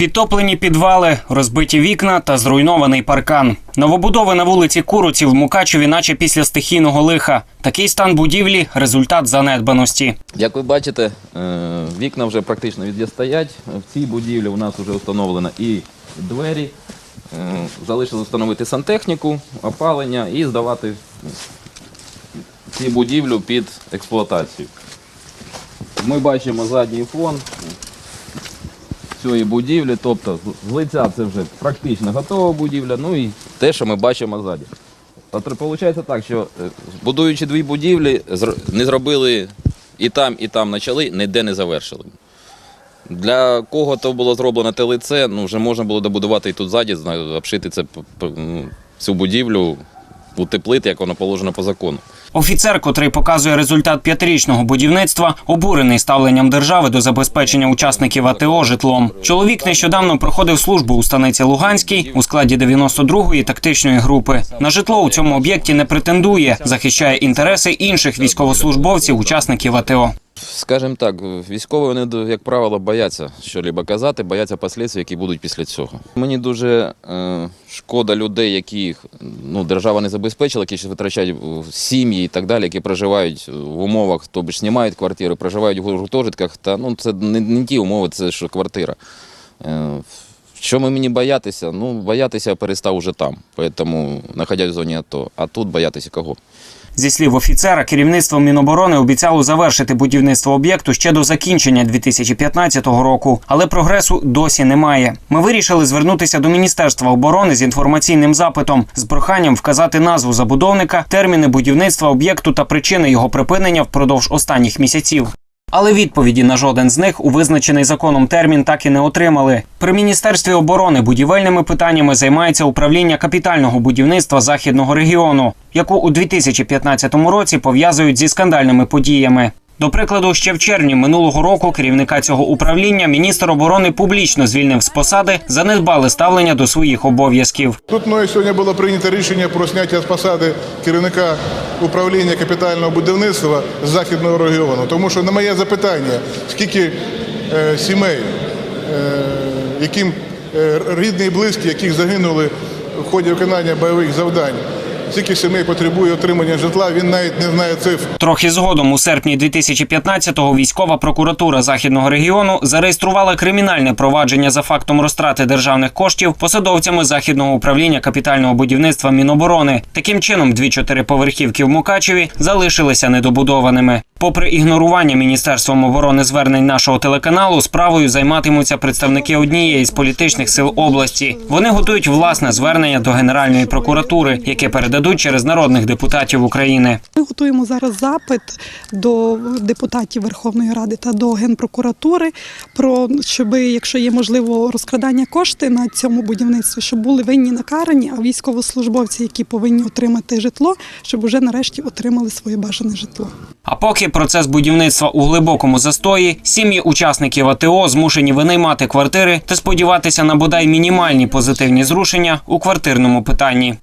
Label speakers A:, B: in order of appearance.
A: Підтоплені підвали, розбиті вікна та зруйнований паркан. Новобудови на вулиці Куруці в Мукачеві, наче після стихійного лиха. Такий стан будівлі результат занедбаності.
B: Як ви бачите, е, вікна вже практично від'є стоять. В цій будівлі у нас вже встановлено і двері. Е, Залишилось встановити сантехніку, опалення і здавати цю будівлю під експлуатацію. Ми бачимо задній фон цієї будівлі, тобто з лиця це вже практично готова будівля, ну і те, що ми бачимо ззаді. Виходить так, що е, будуючи дві будівлі, не зробили і там, і там почали, ніде не завершили. Для кого то було зроблено те лице, ну вже можна було добудувати і тут ззаді, обшити це, ну, цю будівлю, утеплити, як воно положено по закону.
A: Офіцер, котрий показує результат п'ятирічного будівництва, обурений ставленням держави до забезпечення учасників АТО житлом. Чоловік нещодавно проходив службу у станиці Луганській у складі 92-ї тактичної групи. На житло у цьому об'єкті не претендує, захищає інтереси інших військовослужбовців, учасників АТО.
B: Скажімо так, військові вони, як правило, бояться що-либо казати, бояться послідствий, які будуть після цього. Мені дуже е, шкода людей, яких ну, держава не забезпечила, які ще витрачають сім'ї і так далі, які проживають в умовах, тобто знімають квартири, проживають в гуртожитках. Та ну це не, не ті умови, це що квартира. Е, що ми мені боятися? Ну, боятися я перестав уже там, тому знаходясь в зоні АТО. А тут боятися кого?
A: Зі слів офіцера, керівництво Міноборони обіцяло завершити будівництво об'єкту ще до закінчення 2015 року, але прогресу досі немає. Ми вирішили звернутися до Міністерства оборони з інформаційним запитом з проханням вказати назву забудовника, терміни будівництва об'єкту та причини його припинення впродовж останніх місяців. Але відповіді на жоден з них у визначений законом термін так і не отримали. При міністерстві оборони будівельними питаннями займається управління капітального будівництва західного регіону, яку у 2015 році пов'язують зі скандальними подіями. До прикладу, ще в червні минулого року керівника цього управління міністр оборони публічно звільнив з посади за недбале ставлення до своїх обов'язків.
C: Тут мною сьогодні було прийнято рішення про зняття з посади керівника управління капітального будівництва з західного регіону. Тому що на моє запитання, скільки е, сімей, е, яким е, рідні і близькі, яких загинули в ході виконання бойових завдань, скільки сімей потребує отримання житла, він навіть не знає цифр.
A: Трохи згодом, у серпні 2015-го, військова прокуратура західного регіону зареєструвала кримінальне провадження за фактом розтрати державних коштів посадовцями західного управління капітального будівництва Міноборони. Таким чином, дві чотириповерхівки в Мукачеві залишилися недобудованими. Попри ігнорування міністерством оборони звернень нашого телеканалу, справою займатимуться представники однієї з політичних сил області. Вони готують власне звернення до Генеральної прокуратури, яке передадуть через народних депутатів України.
D: Ми готуємо зараз запит до депутатів Верховної Ради та до Генпрокуратури про щоб, якщо є можливо розкрадання кошти на цьому будівництві, щоб були винні накарані, а військовослужбовці, які повинні отримати житло, щоб уже нарешті отримали своє бажане житло.
A: А поки процес будівництва у глибокому застої, сім'ї учасників АТО змушені винаймати квартири та сподіватися на бодай мінімальні позитивні зрушення у квартирному питанні.